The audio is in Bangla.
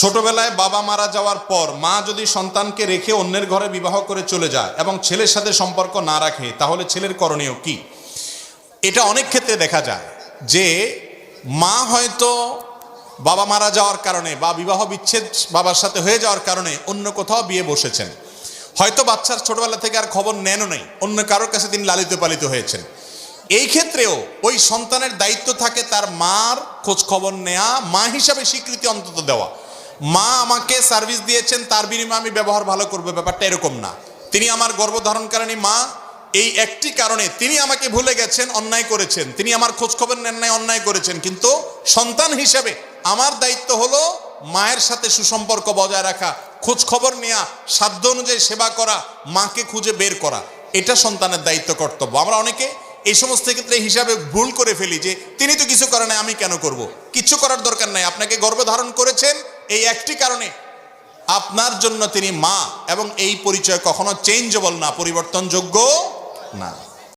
ছোটবেলায় বাবা মারা যাওয়ার পর মা যদি সন্তানকে রেখে অন্যের ঘরে বিবাহ করে চলে যায় এবং ছেলের সাথে সম্পর্ক না রাখে, তাহলে ছেলের করণীয় কি? এটা অনেক ক্ষেত্রে দেখা যায় যে মা হয়তো বাবা মারা যাওয়ার কারণে বা বিবাহ বিচ্ছেদ বাবার সাথে হয়ে যাওয়ার কারণে অন্য কোথাও বিয়ে বসেছেন। হয়তো বাচ্চার ছোটবেলা থেকে আর খবর নেনও নেই, অন্য কারোর কাছে তিনি লালিত পালিত হয়েছেন। এই ক্ষেত্রেও ওই সন্তানের দায়িত্ব থাকে তার মার খোঁজ খবর নেয়া, মা হিসাবে স্বীকৃতি অন্তত দেওয়া। মা আমাকে সার্ভিস দিয়েছেন, তার বিনিময়ে আমি ব্যবহার ভালো করব, ব্যাপারটা এরকম না। তিনি আমার গর্ভধারণকারিণী মা, এই একটি কারণে তিনি আমাকে ভুলে গেছেন, অন্যায় করেছেন। তিনি আমার খোঁজ খবর নেন নাই, অন্যায় করেছেন। কিন্তু সন্তান হিসেবে আমার দায়িত্ব হলো মায়ের সাথে সুসম্পর্ক বজায় রাখা, খোঁজখবর নেওয়া সাধ্য অনুযায়ী সেবা করা, মাকে খুঁজে বের করা। এটা সন্তানের দায়িত্ব, কর্তব্য। আমরা অনেকে এই সমস্ত ক্ষেত্রে হিসাবে ভুল করে ফেলি যে তিনি তো কিছু করে নাই, আমি কেন করব? কিছু করার দরকার নাই। আপনাকে গর্ভধারণ করেছেন এই একটি কারণে। আপনার জন্য তিনি মা এবং এই পরিচয় কখনো চেঞ্জেবল না, পরিবর্তনযোগ্য না।